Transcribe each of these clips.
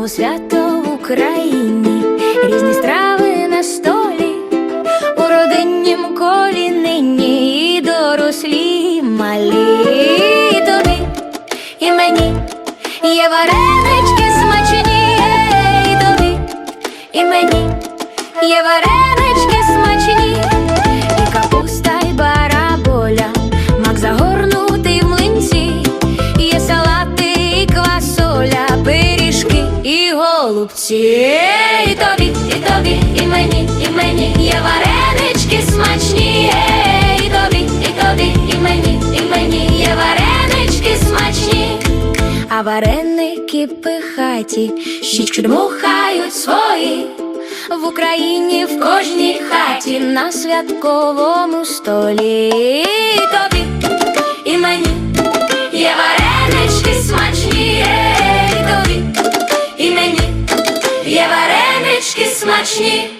знову свято в Україні, різні страви на столі, у родиннім колі. Нині і дорослі малі. І тобі і мені є варенички смачні, І тобі і мені є варенички. Голубці. І тобі, і тобі, і мені, і мені є варенички смачні. І тобі, і тобі, і мені, і мені є варенички смачні. А вареники пихаті, щічки дмухають свої. В Україні в кожній хаті на святковому столі. Смачні.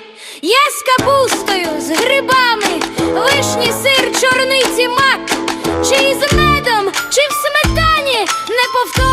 Є з капустою, з грибами, вишні, сир, чорниці, мак, чи із медом, чи в сметані. Неповторні